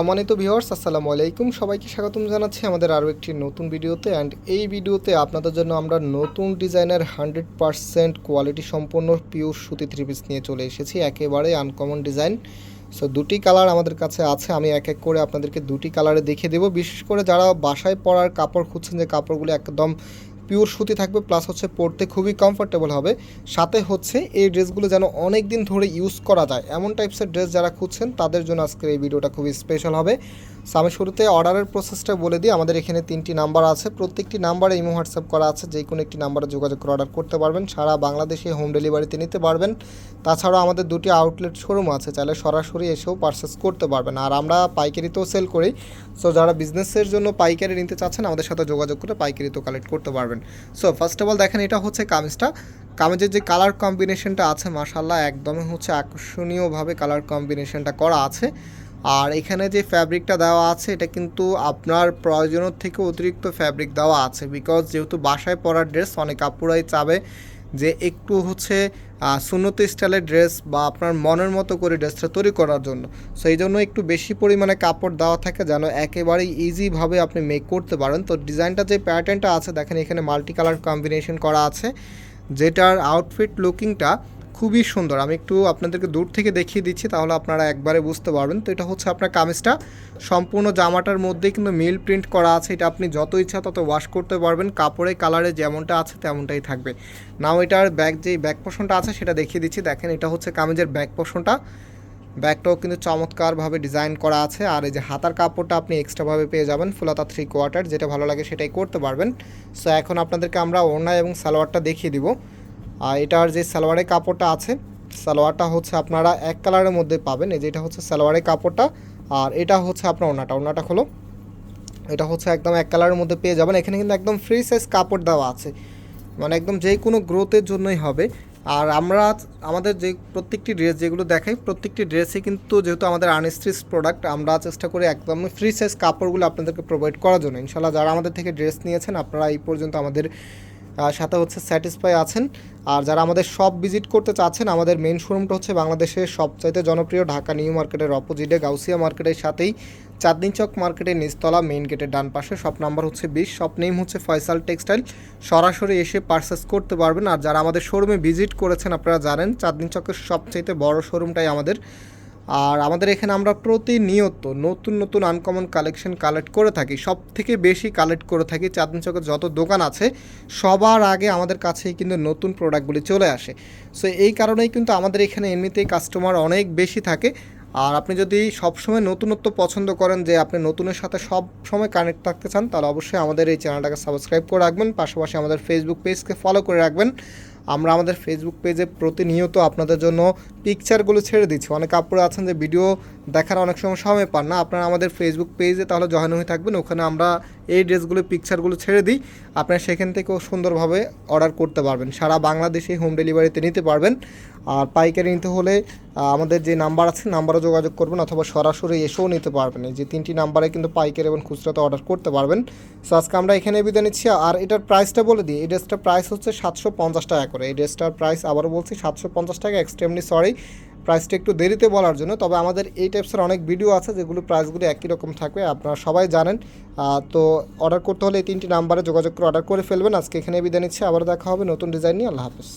সম্মানিত ভিউয়ার্স আসসালামু আলাইকুম। সবাইকে স্বাগতম জানাচ্ছি আমাদের আরও একটি নতুন ভিডিওতে। অ্যান্ড এই ভিডিওতে আপনাদের জন্য আমরা নতুন ডিজাইনের হান্ড্রেড পারসেন্ট কোয়ালিটি সম্পন্ন পিওর সুতি থ্রি পিস নিয়ে চলে এসেছি। একেবারে আনকমন ডিজাইন সো দুটি কালার আমাদের কাছে আছে। আমি এক এক করে আপনাদেরকে দুটি কালারে দেখিয়ে দেবো। বিশেষ করে যারা বাসায় পরার কাপড় খুঁজছেন, যে কাপড়গুলো একদম পিওর সুতি থাকবে প্লাস হচ্ছে পরতে খুবই কমফোর্টেবল হবে। সাথে হচ্ছে এই ড্রেসগুলো যেন অনেক দিন ধরে ইউজ করা যায়। এমন টাইপসের ড্রেস যারা খুঁজছেন, তাদের জন্য আজকের এই ভিডিওটা খুবই স্পেশাল হবে। আমি শুরুতে অর্ডারের প্রসেসটা বলে দিই। আমাদের এখানে তিনটি নাম্বার আছে। প্রত্যেকটি নাম্বারে ইমো হোয়াটসঅ্যাপ করা আছে। যে কোনো একটি নাম্বারে যোগাযোগ করে অর্ডার করতে পারবেন। সারা বাংলাদেশে হোম ডেলিভারিতে নিতে পারবেন। তাছাড়াও আমাদের দুটি আউটলেট শোরুম আছে। চাইলে সরাসরি এসেও পারচেস করতে পারবেন। আর আমরা পাইকারিতেও সেল করি। সো যারা বিজনেসের জন্য পাইকারি নিতে চাচ্ছেন, আমাদের সাথে যোগাযোগ করে পাইকারিতেও কালেক্ট করতে পারবেন। সো ফার্স্ট অফ অল দেখেন, এটা হচ্ছে কামিজটা। কামিজের যে কালার কম্বিনেশনটা আছে মাসাল্লাহ একদমই হচ্ছে আকর্ষণীয়ভাবে কালার কম্বিনেশনটা করা আছে। আর এখানে যে ফ্যাব্রিকটা দেওয়া আছে, এটা কিন্তু আপনার প্রয়োজনের থেকে অতিরিক্ত ফ্যাব্রিক দেওয়া আছে। বিকজ যেহেতু বাসায় পরার ড্রেস অনেক আপুরাই চাবে যে একটু হচ্ছে সুন্নত স্টাইলের ড্রেস বা আপনার মনের মতো করে ড্রেসটা তৈরি করার জন্য। সো এই জন্য একটু বেশি পরিমাণে কাপড় দেওয়া থাকে যেন একেবারেই ইজিভাবে আপনি মেক করতে পারেন। তো ডিজাইনটা যে প্যাটার্নটা আছে, দেখেন এখানে মাল্টি কালার কম্বিনেশন করা আছে, যেটার আউটফিট লুকিংটা খুবই সুন্দর। আমি একটু আপনাদেরকে দূর থেকে দেখিয়ে দিচ্ছি, তাহলে আপনারা একবারে বুঝতে পারবেন। তো এটা হচ্ছে আপনার কামিজটা। সম্পূর্ণ জামাটার মধ্যে কিন্তু মিল প্রিন্ট করা আছে। এটা আপনি যত ইচ্ছা তত ওয়াশ করতে পারবেন। কাপড়ের কালারে যেমনটা আছে তেমনটাই থাকবে। নাও এটার ব্যাক যেই ব্যাক পোর্শনটা আছে সেটা দেখিয়ে দিচ্ছি। দেখেন, এটা হচ্ছে কামিজের ব্যাক পোর্শনটা ব্যাগটাও কিন্তু চমৎকারভাবে ডিজাইন করা আছে। আর এই যে হাতার কাপড়টা আপনি এক্সট্রাভাবে পেয়ে যাবেন, ফুলাতা থ্রি কোয়ার্টার যেটা ভালো লাগে সেটাই করতে পারবেন। সো এখন আপনাদেরকে আমরা ওড়না এবং সালোয়ারটা দেখিয়ে দিব। আর এটার যে সালোয়ারের কাপড়টা আছে, সালোয়ারটা হচ্ছে আপনারা এক কালারের মধ্যে পাবেন। এই যে এটা হচ্ছে সালোয়ারের কাপড়টা, আর এটা হচ্ছে আপনার ওনাটা ওনাটা হলো এটা হচ্ছে একদম এক কালারের মধ্যে পেয়ে যাবেন। এখানে কিন্তু একদম ফ্রি সাইজ কাপড় দেওয়া আছে। মানে একদম যে কোনো গ্রোথের জন্যই হবে। আর আমরা আমাদের যে প্রত্যেকটি ড্রেস যেগুলো দেখাই, প্রত্যেকটি ড্রেসে কিন্তু যেহেতু আমাদের আনস্ট্রিচ প্রোডাক্ট আমরা চেষ্টা করি একদম ফ্রি সাইজ কাপড়গুলো আপনাদেরকে প্রোভাইড করার জন্য। ইনশাল্লাহ যারা আমাদের থেকে ড্রেস নিয়েছেন, আপনারা এই পর্যন্ত আমাদের সাথে হচ্ছে স্যাটিসফাই আছেন। আর যারা আমাদের শপ ভিজিট করতে চাচ্ছেন, আমাদের মেন শোরুমটা হচ্ছে বাংলাদেশের সবচাইতে জনপ্রিয় ঢাকা নিউ মার্কেটের অপোজিটে গাউসিয়া মার্কেটের সাথেই চাঁদনি চক মার্কেটের নিচতলা মেইন গেটের ডান পাশে। শপ নাম্বার হচ্ছে বিশ শপ নেম হচ্ছে ফয়সাল টেক্সটাইল সরাসরি এসে পারচেস করতে পারবেন। আর যারা আমাদের শোরুমে ভিজিট করেছেন, আপনারা জানেন, চাঁদনি চকের সবচাইতে বড় শোরুমটাই আমাদের আর আমাদের এখানে আমরা প্রতিনিয়ত নতুন নতুন আনকমন কালেকশন কালেক্ট করে থাকি সব থেকে বেশি কালেক্ট করে থাকি চাঁদনি চকের যত দোকান আছে, সবার আগে আমাদের কাছেই কিন্তু নতুন প্রোডাক্টগুলি চলে আসে। সো এই কারণেই কিন্তু আমাদের এখানে এমনিতেই কাস্টমার অনেক বেশি থাকে। আর আপনি যদি সবসময় নতুনত্ব পছন্দ করেন যে আপনি নতুনের সাথে সব সময় কানেক্ট থাকতে চান, তাহলে অবশ্যই আমাদের এই চ্যানেলটাকে সাবস্ক্রাইব করে রাখবেন। পাশাপাশি আমাদের ফেসবুক পেজকে ফলো করে রাখবেন। আমরা আমাদের ফেসবুক পেজে প্রতিনিয়ত আপনাদের জন্য পিকচারগুলো ছেড়ে দিচ্ছি। অনেক আপুরা আছেন যে ভিডিও দেখার অনেক সময় সময় পান না। আপনারা আমাদের ফেসবুক পেজে তাহলে জয়েন হয়ে থাকবেন। ওখানে আমরা এই ড্রেসগুলো পিকচারগুলো ছেড়ে দিই। আপনারা সেখান থেকেও সুন্দরভাবে অর্ডার করতে পারবেন। সারা বাংলাদেশে হোম ডেলিভারিতে নিতে পারবেন। আর পাইকারি নিতে হলে আমাদের যে নাম্বার আছে নাম্বারে যোগাযোগ করবেন অথবা সরাসরি এসেও নিতে পারবেন। এই যে তিনটি নাম্বারে কিন্তু পাইকারি এবং খুচরাতে অর্ডার করতে পারবেন। সো আজকে আমরা এখানে বিদায় নিচ্ছি। আর এটার প্রাইসটা বলে দিই। এই ড্রেসটার প্রাইস হচ্ছে সাতশো পঞ্চাশ টাকা করে। এই ড্রেসটার প্রাইস আবারও বলছি, সাতশো পঞ্চাশ টাকা এক্সট্রিমলি সরি প্রাইসটা একটু দেরিতে বলার জন্য, তবে আমাদের এই টাইপসের অনেক ভিডিও আছে যেগুলো প্রাইসগুলো একই রকম থাকবে, আপনারা সবাই জানেন। তো অর্ডার করতে হলে এই তিনটি নাম্বারে যোগাযোগ করে অর্ডার করে ফেলবেন। আজকে এখানে বিদায় নিচ্ছি আবার দেখা হবে নতুন ডিজাইন নিয়ে। আল্লাহ হাফেজ।